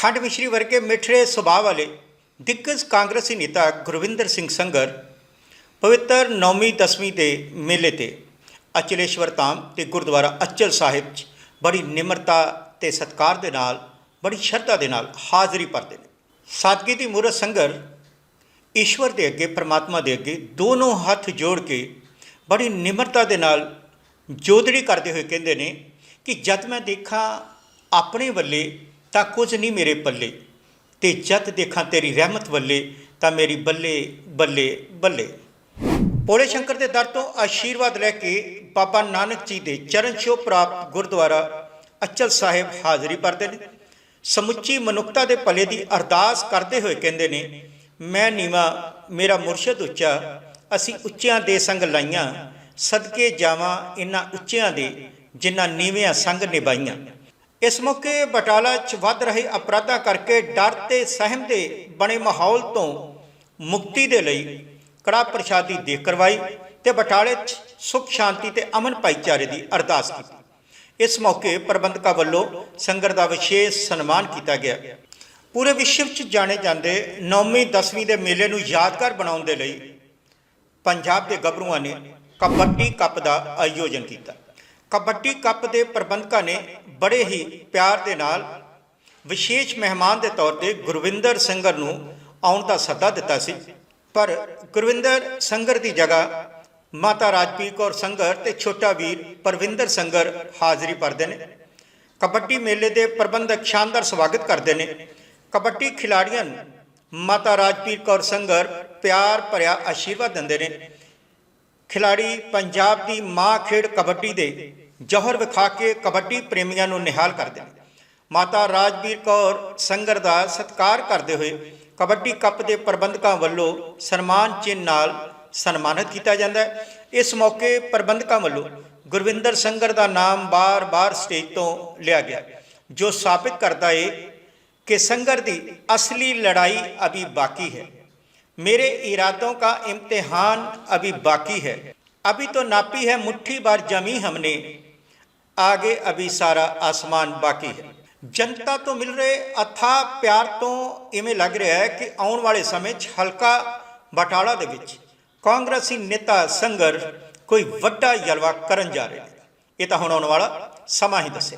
ਖੰਡ ਮਿਸ਼ਰੀ ਵਰਗੇ ਮਿੱਠੜੇ ਸੁਭਾਅ ਵਾਲੇ ਦਿੱਗਜ ਕਾਂਗਰਸੀ ਨੇਤਾ ਗੁਰਵਿੰਦਰ ਸਿੰਘ ਸੰਗਰ ਪਵਿੱਤਰ ਨੌਵੀਂ, ਦਸਵੀਂ ਦੇ ਮੇਲੇ ਤੇ ਅਚਲੇਸ਼ਵਰ ਧਾਮ ਤੇ ਗੁਰਦੁਆਰਾ ਅਚਲ ਸਾਹਿਬ 'ਚ ਬੜੀ ਨਿਮਰਤਾ ਤੇ ਸਤਿਕਾਰ ਦੇ ਨਾਲ, ਬੜੀ ਸ਼ਰਧਾ ਦੇ ਨਾਲ ਹਾਜ਼ਰੀ ਭਰਦੇ ਨੇ। ਸਾਦਗੀ ਦੀ ਮੂਰਤ ਸੰਗਰ ਈਸ਼ਵਰ ਦੇ ਅੱਗੇ, ਪ੍ਰਮਾਤਮਾ ਦੇ ਅੱਗੇ ਦੋਨੋਂ ਹੱਥ ਜੋੜ ਕੇ ਬੜੀ ਨਿਮਰਤਾ ਦੇ ਨਾਲ ਜੋਦੜੀ ਕਰਦੇ ਹੋਏ ਕਹਿੰਦੇ ਨੇ ਕਿ ਜਦ ਮੈਂ ਦੇਖਾਂ ਆਪਣੇ ਵੱਲੇ ਤਾਂ ਕੁਝ ਨਹੀਂ ਮੇਰੇ ਪੱਲੇ ਤੇ ਜਦ ਦੇਖਾਂ ਤੇਰੀ ਰਹਿਮਤ ਵੱਲੇ ਤਾਂ ਮੇਰੀ ਬੱਲੇ ਬੱਲੇ ਬੱਲੇ। ਭੋਲੇ ਸ਼ੰਕਰ ਦੇ ਦਰ ਤੋਂ ਆਸ਼ੀਰਵਾਦ ਲੈ ਕੇ ਬਾਬਾ ਨਾਨਕ ਜੀ ਦੇ ਚਰਨ ਛੋਹ ਪ੍ਰਾਪਤ ਗੁਰਦੁਆਰਾ ਅਚਲ ਸਾਹਿਬ ਹਾਜ਼ਰੀ ਭਰਦੇ ਨੇ। ਸਮੁੱਚੀ ਮਨੁੱਖਤਾ ਦੇ ਭਲੇ ਦੀ ਅਰਦਾਸ ਕਰਦੇ ਹੋਏ ਕਹਿੰਦੇ ਨੇ, ਮੈਂ ਨੀਵਾ, ਮੇਰਾ ਮੁਰਸ਼ਿਦ ਉੱਚਾ, ਅਸੀਂ ਉੱਚਿਆਂ ਦੇ ਸੰਗ ਲਾਈਆਂ, ਸਦਕੇ ਜਾਵਾਂ ਇਹਨਾਂ ਉੱਚਿਆਂ ਦੇ, ਜਿਨ੍ਹਾਂ ਨੀਵਿਆਂ ਸੰਗ ਨਿਭਾਈਆਂ। ਇਸ ਮੌਕੇ ਬਟਾਲਾ 'ਚ ਵੱਧ ਰਹੇ ਅਪਰਾਧਾਂ ਕਰਕੇ ਡਰ ਤੇ ਸਹਿਮ ਦੇ ਬਣੇ ਮਾਹੌਲ ਤੋਂ ਮੁਕਤੀ ਦੇ ਲਈ ਕੜਾ ਪ੍ਰਸ਼ਾਦੀ ਦੇ ਕਰਵਾਈ ਤੇ ਬਟਾਲੇ 'ਚ ਸੁਖ, ਸ਼ਾਂਤੀ ਤੇ ਅਮਨ ਭਾਈਚਾਰੇ ਦੀ ਅਰਦਾਸ ਕੀਤੀ। ਇਸ ਮੌਕੇ ਪ੍ਰਬੰਧਕਾਂ ਵੱਲੋਂ ਸੰਗਤ ਦਾ ਵਿਸ਼ੇਸ਼ ਸਨਮਾਨ ਕੀਤਾ ਗਿਆ। ਪੂਰੇ ਵਿਸ਼ਵ 'ਚ ਜਾਣੇ ਜਾਂਦੇ 9ਵੀਂ 10ਵੀਂ ਦੇ ਮੇਲੇ ਨੂੰ ਯਾਦਗਾਰ ਬਣਾਉਣ ਦੇ ਲਈ ਪੰਜਾਬ ਦੇ ਗੱਭਰੂਆਂ ਨੇ ਕਬੱਡੀ ਕੱਪ ਦਾ ਆਯੋਜਨ ਕੀਤਾ। ਕਬੱਡੀ ਕੱਪ ਦੇ ਪ੍ਰਬੰਧਕਾਂ ਨੇ ਬੜੇ ਹੀ ਪਿਆਰ ਦੇ ਨਾਲ ਵਿਸ਼ੇਸ਼ ਮਹਿਮਾਨ ਦੇ ਤੌਰ ਤੇ ਗੁਰਵਿੰਦਰ ਸੰਗਰ ਨੂੰ ਆਉਣ ਦਾ ਸੱਦਾ ਦਿੱਤਾ ਸੀ। ਪਰ ਗੁਰਵਿੰਦਰ ਸੰਗਰ ਦੀ ਜਗ੍ਹਾ ਮਾਤਾ ਰਾਜਪੀਰ ਕੌਰ ਸੰਗਰ ਤੇ ਛੋਟਾ ਵੀਰ ਪਰਵਿੰਦਰ ਸੰਗਰ ਹਾਜ਼ਰੀ ਭਰਦੇ ਨੇ। ਕਬੱਡੀ ਮੇਲੇ ਦੇ ਪ੍ਰਬੰਧਕ ਸ਼ਾਨਦਾਰ ਸਵਾਗਤ ਕਰਦੇ ਨੇ। ਕਬੱਡੀ ਖਿਡਾਰੀਆਂ ਨੂੰ ਮਾਤਾ ਰਾਜਪੀਰ ਕੌਰ ਸੰਗਰ ਪਿਆਰ ਭਰਿਆ ਆਸ਼ੀਰਵਾਦ ਦਿੰਦੇ ਨੇ। ਖਿਲਾੜੀ ਪੰਜਾਬ ਦੀ ਮਾਂ ਖੇਡ ਕਬੱਡੀ ਦੇ ਜੋਹਰ ਵਿਖਾ ਕੇ ਕਬੱਡੀ ਪ੍ਰੇਮੀਆਂ ਨੂੰ ਨਿਹਾਲ ਕਰਦੇ ਨੇ ਮਾਤਾ ਰਾਜਵੀਰ ਕੌਰ ਸੰਗਰ ਦਾ ਸਤਿਕਾਰ ਕਰਦੇ ਹੋਏ ਕਬੱਡੀ ਕੱਪ ਦੇ ਪ੍ਰਬੰਧਕਾਂ ਵੱਲੋਂ ਸਨਮਾਨ ਚਿੰਨ੍ਹ ਨਾਲ ਸਨਮਾਨਿਤ ਕੀਤਾ ਜਾਂਦਾ ਹੈ। ਇਸ ਮੌਕੇ ਪ੍ਰਬੰਧਕਾਂ ਵੱਲੋਂ ਗੁਰਵਿੰਦਰ ਸੰਗਰ ਦਾ ਨਾਮ ਬਾਰ-ਬਾਰ ਸਟੇਜ ਤੋਂ ਲਿਆ ਗਿਆ ਜੋ ਸਾਬਿਤ ਕਰਦਾ ਏ ਕਿ ਸੰਗਰ ਦੀ ਅਸਲੀ ਲੜਾਈ ਅਭੀ ਬਾਕੀ ਹੈ। ਮੇਰੇ ਇਰਾਦੋਂ का ਇਮਤਿਹਾਨ ਅਭੀ ਬਾਕੀ ਹੈ। ਅਭੀ तो ਨਾਪੀ ਹੈ ਮੁੱਠੀ बार ਜਮੀ हमने आगे अभी सारा आसमान बाकी है ਜਨਤਾ ਤੋਂ ਮਿਲ ਰਹੇ ਅਥਾ ਪਿਆਰ ਤੋਂ ਇਵੇਂ ਲੱਗ ਰਿਹਾ ਹੈ ਕਿ ਆਉਣ ਵਾਲੇ ਸਮੇਂ 'ਚ ਹਲਕਾ ਬਟਾਲਾ ਦੇ ਵਿੱਚ ਕਾਂਗਰਸੀ ਨੇਤਾ ਸੰਗਰ ਕੋਈ ਵੱਡਾ ਜਲਵਾ ਕਰਨ ਜਾ ਰਹੇ ਨੇ ਇਹ ਤਾਂ ਹੁਣ ਆਉਣ ਵਾਲਾ ਸਮਾਂ ਹੀ ਦੱਸੇ